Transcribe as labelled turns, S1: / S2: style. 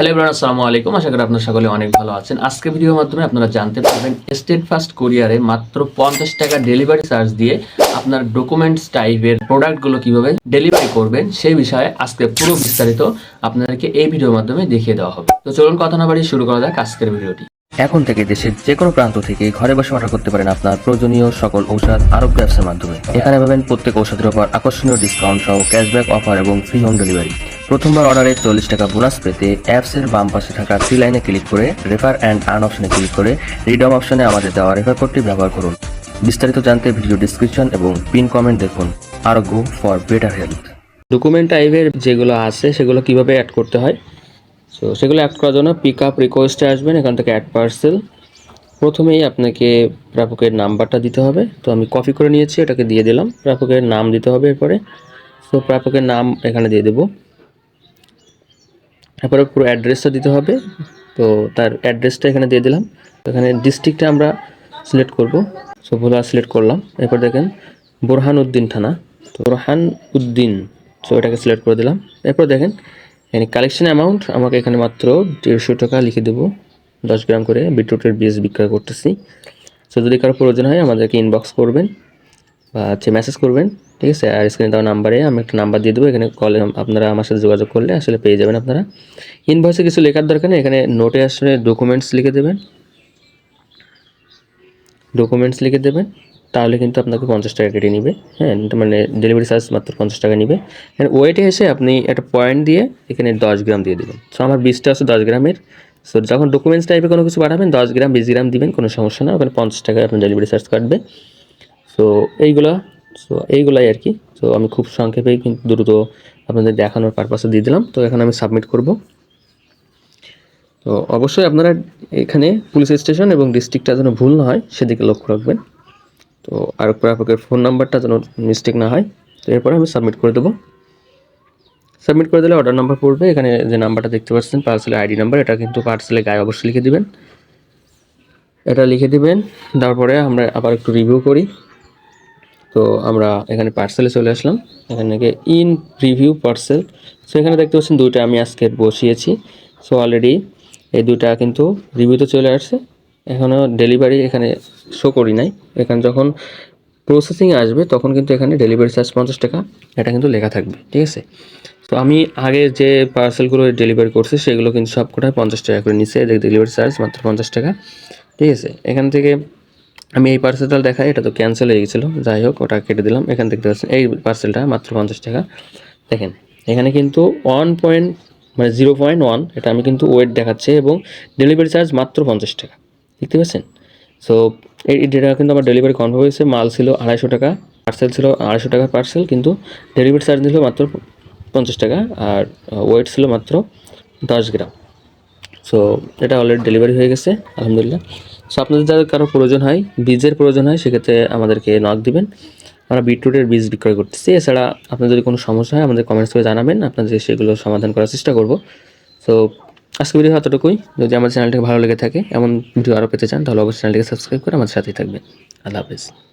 S1: Hello everyone আসসালামু আলাইকুম। আশা করি আপনারা সকলে অনেক ভালো আছেন। আজকে ভিডিওর মাধ্যমে আপনারা জানতে পারবেন স্টেট ফার্স্ট কোরিয়ারে মাত্র পঞ্চাশ টাকা ডেলিভারি চার্জ দিয়ে আপনার ডকুমেন্টস টাইপের প্রোডাক্টগুলো কীভাবে ডেলিভারি করবেন, সেই বিষয়ে আজকে পুরো বিস্তারিত আপনাদেরকে এই ভিডিওর মাধ্যমে দেখিয়ে দেওয়া হবে। তো চলুন কথা না বাড়িয়ে শুরু করা যাক আজকের ভিডিওটি।
S2: এখন থেকে দেশের যে কোনো প্রান্ত থেকে ঘরে বসে অর্ডার করতে পারেন আপনার প্রয়োজনীয় সকল ঔষধ আরোগ্য অ্যাপসের মাধ্যমে। এখানে পাবেন প্রত্যেক ঔষধের উপর আকর্ষণীয় ডিসকাউন্ট সহ ক্যাশব্যাক অফার এবং ফ্রি হোম ডেলিভারি প্রথমবার অর্ডারে চল্লিশ টাকা বোনাস পেতে অ্যাপসের বাম পাশে থাকা থ্রি লাইনে ক্লিক করে রেফার অ্যান্ড আর্ন অপশনে ক্লিক করে রিডম অপশনে আমাদের দেওয়া রেফার কোডটি ব্যবহার করুন। বিস্তারিত জানতে ভিডিও ডিসক্রিপশন এবং পিন কমেন্ট দেখুন। Arogya for better health
S1: document টাইপের যেগুলো আছে, সেগুলো কীভাবে অ্যাড করতে হয়? সো সেগুলো অ্যাড করার জন্য পিক আপ রিকোয়েস্টে আসবেন, এখান থেকে অ্যাড পার্সেল প্রথমেই আপনাকে প্রাপকের নাম্বারটা দিতে হবে। তো আমি কপি করে নিয়েছি, এটাকে দিয়ে দিলাম। প্রাপকের নাম দিতে হবে এরপরে। সো প্রাপকের নাম এখানে দিয়ে দেবো। তারপরে পুরো অ্যাড্রেসটা দিতে হবে। তো তার অ্যাড্রেসটা এখানে দিয়ে দিলাম। এখানে ডিস্ট্রিক্টটা আমরা সিলেক্ট করব। সো ভোলা সিলেক্ট করলাম। এরপর দেখেন, বোরহান উদ্দিন থানা। তো বোরহান উদ্দিন সো এটাকে সিলেক্ট করে দিলাম। এরপর দেখেন, এখানে কালেকশন অ্যামাউন্ট আমাকে এখানে মাত্র দেড়শো টাকা লিখে দেবো। দশ গ্রাম করে বিটরুটের বীজ বিক্রয় করতেছি। সো যদি কারও প্রয়োজন হয়, আমাদেরকে ইনবক্স করবেন বা হচ্ছে মেসেজ করবেন। ঠিক আছে? আর স্ক্রিনে দেওয়া নাম্বারে আমি একটা নাম্বার দিয়ে দেবো, এখানে কলে আপনারা আমার সাথে যোগাযোগ করলে আসলে পেয়ে যাবেন আপনারা। ইনভয়েসে কিছু লেখার দরকার নেই, এখানে নোটে আসলে ডকুমেন্টস লিখে দেবেন। ডকুমেন্টস লিখে দেবেন, তাহলে কিন্তু আপনাকে পঞ্চাশ টাকা কেটে নিবে। হ্যাঁ মানে ডেলিভারি চার্জ মাত্র পঞ্চাশ টাকা নিবে। এখানে ওয়েটে এসে আপনি একটা পয়েন্ট দিয়ে এখানে দশ গ্রাম দিয়ে দেবেন। সো আমার বীজটা আছে দশ গ্রামের। সো যখন ডকুমেন্টস টাইপে কোনো কিছু পাঠাবেন দশ গ্রাম বিশ গ্রাম দিবেন, কোনো সমস্যা না, ওখানে পঞ্চাশ টাকা আপনার ডেলিভারি চার্জ কাটবে। সো এইগুলা সো এইগুলাই আর কি। সো আমি খুব সংক্ষেপেই কিন্তু দ্রুত আপনাদের দেখানোর পারপাসে দিয়ে দিলাম। তো এখন আমি সাবমিট করব। তো অবশ্যই আপনারা এখানে পুলিশ স্টেশন এবং ডিস্ট্রিক্টটা যেন ভুল না হয়, সেদিকে লক্ষ্য রাখবেন। তো আর প্রাপকের ফোন নাম্বারটা যেন মিস্টেক না হয়, তো এরপরে আমি সাবমিট করে দেবো। সাবমিট করে দিলে অর্ডার নাম্বার পড়বে। এখানে যে নাম্বারটা দেখতে পাচ্ছেন পার্সেলের আইডি নাম্বার এটা কিন্তু পার্সেলের গায়ে অবশ্যই লিখে দিবেন। এটা লিখে দিবেন। তারপরে আমরা আবার একটু রিভিউ করি। তো আমরা এখানে পার্সেলে চলে আসলাম। এখানে ইন প্রিভিউ পার্সেল সো এখানে দেখতে পাচ্ছেন দুইটা আমি আজকে বসিয়েছি। সো অলরেডি এই দুইটা কিন্তু রিভিউতে চলে আসছে। এখনও ডেলিভারি এখানে শো করি নাই। এখানে যখন প্রসেসিং আসবে, তখন কিন্তু এখানে ডেলিভারি চার্জ পঞ্চাশ টাকা। এটা কিন্তু লেখা থাকবে, ঠিক আছে? তো আমি আগে যে পার্সেলগুলো ডেলিভারি করছি, সেগুলো কিন্তু সব কটায় পঞ্চাশ টাকা করে নিচ্ছে। ডেলিভারি চার্জ মাত্র পঞ্চাশ টাকা, ঠিক আছে? এখান থেকে আমি এই পার্সেলটা দেখাই, এটা তো ক্যান্সেল হয়ে গেছিল। যাই হোক, ওটা কেটে দিলাম। এখান থেকে পাচ্ছেন, এই পার্সেলটা মাত্র পঞ্চাশ টাকা। দেখেন, এখানে কিন্তু ওয়ান পয়েন্ট মানে জিরো পয়েন্ট ওয়ান এটা আমি কিন্তু ওয়েট দেখাচ্ছে এবং ডেলিভারি চার্জ মাত্র পঞ্চাশ টাকা। দেখতে পাচ্ছেন? সো এই ডেটা কিন্তু আমার ডেলিভারি কনফার্ম হয়েছে। মাল ছিল আড়াইশো টাকা পার্সেল ছিল আড়াইশো টাকার পার্সেল কিন্তু ডেলিভারি চার্জ নিল মাত্র পঞ্চাশ টাকা আর ওয়েট ছিল মাত্র দশ গ্রাম। সো এটা অলরেডি ডেলিভারি হয়ে গেছে, আলহামদুলিল্লাহ। সো আপনাদের যাদের কারও প্রয়োজন হয়, বীজের প্রয়োজন হয়, সেক্ষেত্রে আমাদেরকে নক দিবেন। আমরা বিটরুটের বীজ বিক্রয় করতেছি। এছাড়া আপনাদের যদি কোনো সমস্যা হয়, আমাদের কমেন্টস করে জানাবেন। আপনাদের সেগুলো সমাধান করার চেষ্টা করব। সো আজকে ভিডিও এতটুকুই। যদি আমার চ্যানেলটাকে ভালো লেগে থাকে, এমন ভিডিও আরও পেতে চান, তাহলে অবশ্যই চ্যানেলটিকে সাবস্ক্রাইব করে আমাদের সাথেই থাকবেন। আল্লাহ হাফেজ।